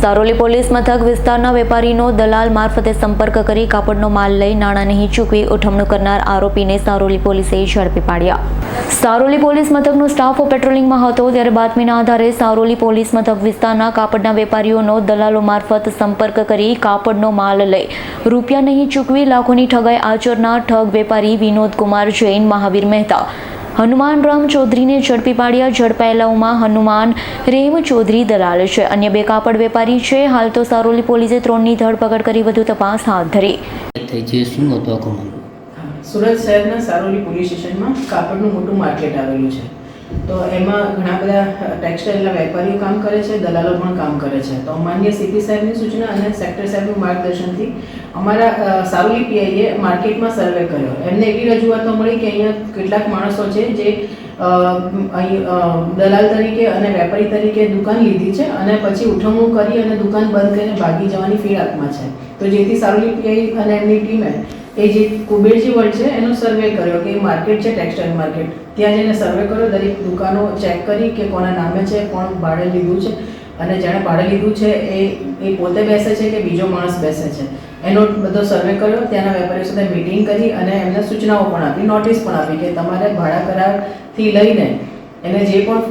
Saroli police મથક વિસ્તારના વેપારીનો દલાલ મારફતે સંપર્ક કરી કાપડનો માલ લઈ નાણાં નહીં ચૂકવી ઉઠમણું કરનાર આરોપીને સારોલી પોલીસે ઝડપી પાડ્યા. સારોલી પોલીસ મથકનો સ્ટાફ પેટ્રોલિંગમાં હતો, ત્યારે બાતમીના આધારે સારોલી પોલીસ મથક વિસ્તારના કાપડના વેપારીઓનો દલાલો મારફત સંપર્ક કરી કાપડનો માલ લઈ રૂપિયા નહીં ચૂકવી લાખોની ઠગાઈ આચરનાર ઠગ વેપારી વિનોદ કુમાર જૈન મહાવીર મહેતા હનુમાન રામ ચૌધરીને ઝડપી પાડ્યા. ઝડપાયેલાઓમાં હનુમાન રેમ ચૌધરી દલાલ છે. અન્ય બે કાપડ વેપારી છે. હાલ તો સારોલી પોલીસે ત્રણની ધરપકડ કરી વધુ તપાસ હાથ ધરી. થઈ શું હતું સુરત શહેરના સારોલી પોલીસ સ્ટેશનમાં કાપડનું મોટું માર્કેટ આવેલું છે. તો એમાં ઘણા બધા ટેક્સટાઇલના વેપારીઓ કામ કરે છે, દલાલો પણ કામ કરે છે. તો માન્ય સીપી સાહેબની સૂચના અને સેક્ટર સાહેબનું માર્ગદર્શનથી અમારા સાવલી પીઆઈએ માર્કેટમાં સર્વે કર્યો. એમને એવી રજૂઆતો મળી કે અહીંયા કેટલાક માણસો છે જે દલાલ તરીકે અને વેપારી તરીકે દુકાન લીધી છે અને પછી ઉઠવણું કરી અને દુકાન બંધ કરીને ભાગી જવાની ફિરાકમાં છે. તો જેથી સાવલી પીઆઈ અને એમની ટીમે એ જે કુબેરજી વર્લ્ડ છે, એનો સર્વે કર્યો કે માર્કેટ છે ટેક્સટાઇલ માર્કેટ ત્યાં જઈને સર્વે કર્યો, દરેક દુકાનો ચેક કરી કે કોના નામે છે, કોણ ભાડે લીધું છે, અને જેણે ભાડે લીધું છે, એ એ પોતે બેસે છે કે બીજો માણસ બેસે છે. એનો બધો સર્વે કર્યો, ત્યાંના વેપારીઓ સાથે મિટિંગ કરી અને એમને સૂચનાઓ પણ આપી નોટિસ પણ આપી કે તમારે ભાડા કરારથી લઈને એને જે પણ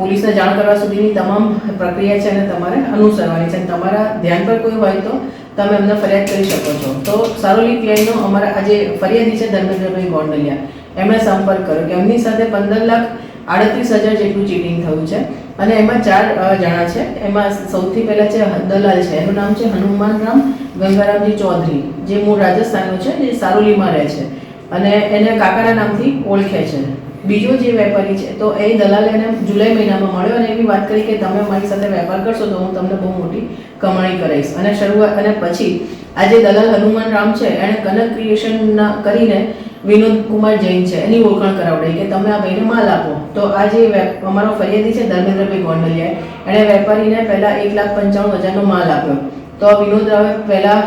પોલીસને જાણ કરવા સુધીની તમામ પ્રક્રિયા છે એને તમારે અનુસરવાની છે. અને તમારા ધ્યાન પર કોઈ હોય તો તમે એમને ફરિયાદ કરી શકો છો. તો સારોલી પીઆઈનો અમારા આજે ફરિયાદી છે ધર્મેન્દ્રભાઈ ગોંડલિયા. એમણે સંપર્ક કર્યો કે એમની સાથે પંદર લાખ આડત્રીસ હજાર જેટલું ચીટિંગ થયું છે. અને એમાં ચાર જણા છે. એમાં સૌથી પહેલા છે દલાલ છે. એનું નામ છે હનુમાન રામ ગંગારામજી ચૌધરી, જે મૂળ રાજસ્થાનનો છે જે સારોલીમાં રહે છે. અને એને કાકાના નામથી ઓળખે છે. બીજો જે વેપારી છે, તો એ દલાલ એને જુલાઈ મહિનામાં મળ્યો અને એવી વાત કરી કે તમે મારી સાથે વેપાર કરશો તો હું તમને બહુ મોટી કમાણી કરાવીશ. અને શરૂઆત, અને પછી આ જે દલાલ હનુમાન રામ છે, એણે કનક ક્રિએશન કરીને વિનોદ કુમાર જૈન છે, એની ઓળખાણ કરાવડાવી કે તમે આ ભાઈને માલ આપો. તો આ જે અમારો ફરિયાદી છે ધર્મેન્દ્રભાઈ ગોંડલિયાએ, એણે વેપારીને પહેલાં એક લાખ પંચાણું હજારનો માલ આપ્યો. તો વિનોદ રાવે પહેલા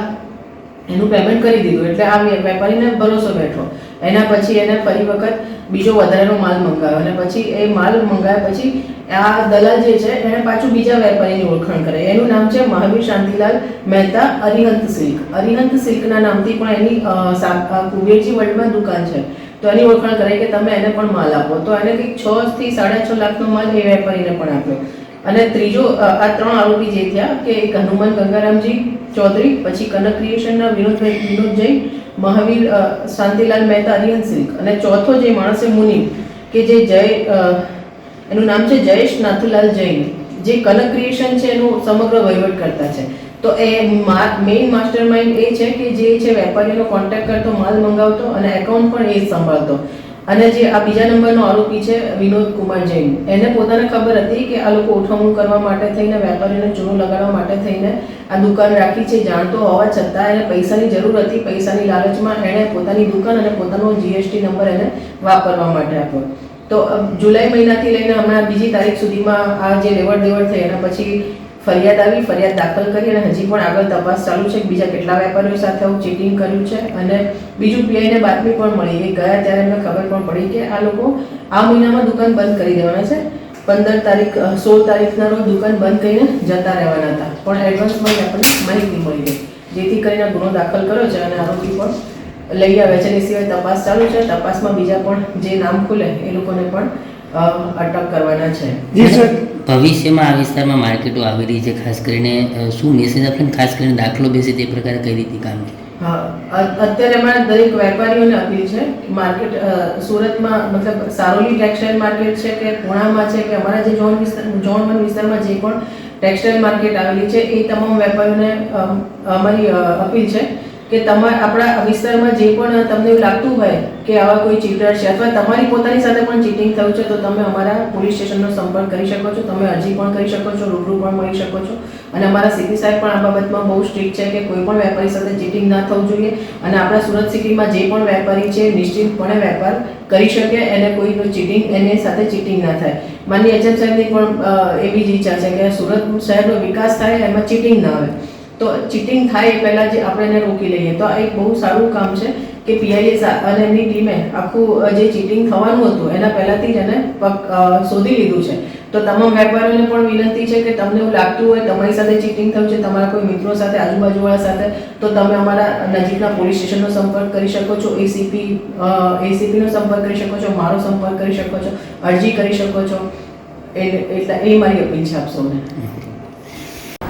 એનું પેમેન્ટ કરી દીધું. એટલે આ વેપારીને ભરોસો બેઠો. એના પછી એને ફરી વખત બીજો વધારેનો માલ મંગાવ્યો. અને પછી એ માલ મંગાવ્યા પછી આ દલાલ જે છે એણે પાછું બીજા વેપારીની ઓળખાણ કરે. એનું નામ છે મહાવીર શાંતિલાલ મહેતા અરિહંત સિલ્ક. અરિહંત સિલ્કના નામથી પણ એની કુબેરજી વર્લ્ડમાં દુકાન છે. તો એની ઓળખાણ કરે કે તમે એને પણ માલ આપો. તો એને કંઈક છ થી સાડા છ લાખનો માલ એ વેપારીને પણ આપ્યો. અને ત્રીજો આ ત્રણ આરોપી જે થયા, કે એક હનુમાન ગંગારામજી ચૌધરી, પછી કનક ક્રિએશનના વિનોદભાઈ વિનોદ જૈન મહાવીર શાંતિલાલ મહેતા અરિયન સિલ્ક અને ચોથો જે માણસ મુનિ, કે જે જય એનું નામ છે જયેશ નાથુલાલ જૈન, જે કનક ક્રિએશન છે એનું સમગ્ર વહીવટ કરતા છે. તો એ મેઇન માસ્ટર માઇન્ડ એ છે કે જે છે, વેપારીનો કોન્ટેક્ટ કરતો, માલ મંગાવતો અને એકાઉન્ટ પણ એ સંભાળતો. અને જે આ બીજા નંબરનો આરોપી છે, વિનોદ કુમાર જૈન. એને પોતાને ખબર હતી કે આ લોકો ઉઠવણું કરવા માટે થઈને, વેપારીને ચૂનો લગાડવા માટે થઈને આ દુકાન રાખી છે, જાણતો હોવા છતાં એને પૈસાની જરૂર હતી, પૈસાની લાલચમાં એણે પોતાની દુકાન અને પોતાનો જીએસટી નંબર એને વાપરવા માટે આપ્યો. તો જુલાઈ મહિનાથી લઈને હમણાં બીજી તારીખ સુધીમાં આ જે લેવડ દેવડ થઈ એના પછી ફરિયાદ આવી, ફરિયાદ દાખલ કરી અને હજી પણ આગળ તપાસ ચાલુ છે કે બીજા કેટલા વેપારીઓ સાથે આવું ચીટિંગ કર્યું છે અને બીજું પીઆઈને બાતમી પણ મળી. એ ગયા ત્યારે એમને ખબર પણ પડી કે આ લોકો આ મહિનામાં દુકાન બંધ કરી દેવાના છે. પંદર તારીખ સોળ તારીખના રોજ દુકાન બંધ કરીને જતા રહેવાના હતા. પણ એડવાન્સમાં આપણને માહિતી મળી ગઈ. જેથી કરીને ગુનો દાખલ કર્યો છે અને આરોપી પણ લઈ આવે છે. એ સિવાય તપાસ ચાલુ છે. તપાસમાં બીજા પણ જે નામ ખુલે, એ લોકોને પણ અટક કરવાના છે. જી સર. ભવિષ્યમાં આ વિસ્તારમાં માર્કેટો આવી રહી છે ખાસ કરીને શું મેસેજ આપે ખાસ કરીને દાખલો બેસે તે પ્રકારે કઈ રીતે કામ અત્યારે અમારા દરેક વેપારીઓને અપીલ છે માર્કેટ સુરતમાં મતલબ સારોલી ટેક્સટાઇલ માર્કેટ છે કે પુણામાં છે કે અમારા જે ઝોન વિસ્તાર ઝોન વન વિસ્તારમાં જે પણ ટેક્સટાઇલ માર્કેટ આવેલી છે એ તમામ વેપારીઓને અમારી અપીલ છે. કે તમારા આપણા વિસ્તારમાં જે પણ તમને એવું લાગતું હોય કે આવા કોઈ ચીટર છે અથવા તમારી પોતાની સાથે પણ ચીટિંગ થયું છે, તો તમે અમારા પોલીસ સ્ટેશનનો સંપર્ક કરી શકો છો. તમે અરજી પણ કરી શકો છો, રૂબરૂ પણ મળી શકો છો. અને અમારા સીપી સાહેબ પણ આ બાબતમાં બહુ સ્ટ્રિક્ટ છે કે કોઈ પણ વેપારી સાથે ચીટિંગ ના થવું જોઈએ અને આપણા સુરત સિટીમાં જે પણ વેપારી છે, નિશ્ચિતપણે વેપાર કરી શકે એને કોઈ ચીટિંગ એની સાથે ચીટિંગ ના થાય. માનની એજન્ટ સાહેબની પણ એવી જ ઈચ્છા છે કે સુરત શહેરનો વિકાસ થાય, એમાં ચીટિંગ ના આવે તો ચીટિંગ થાય એ પહેલાં જે આપણે એને રોકી લઈએ. તો આ એક બહુ સારું કામ છે કે પીઆઈએસ અને એમની ટીમે આખું જે ચીટિંગ થવાનું હતું, એના પહેલાંથી જ એને શોધી લીધું છે. તો તમામ વેપારીઓને પણ વિનંતી છે કે તમને એવું લાગતું હોય, તમારી સાથે ચીટિંગ થયું છે, તમારા કોઈ મિત્રો સાથે, આજુબાજુવાળા સાથે, તો તમે અમારા નજીકના પોલીસ સ્ટેશનનો સંપર્ક કરી શકો છો એસીપી એસીપીનો સંપર્ક કરી શકો છો, મારો સંપર્ક કરી શકો છો, અરજી કરી શકો છો. એટલે એ મારી અપીલ છે આપ સૌને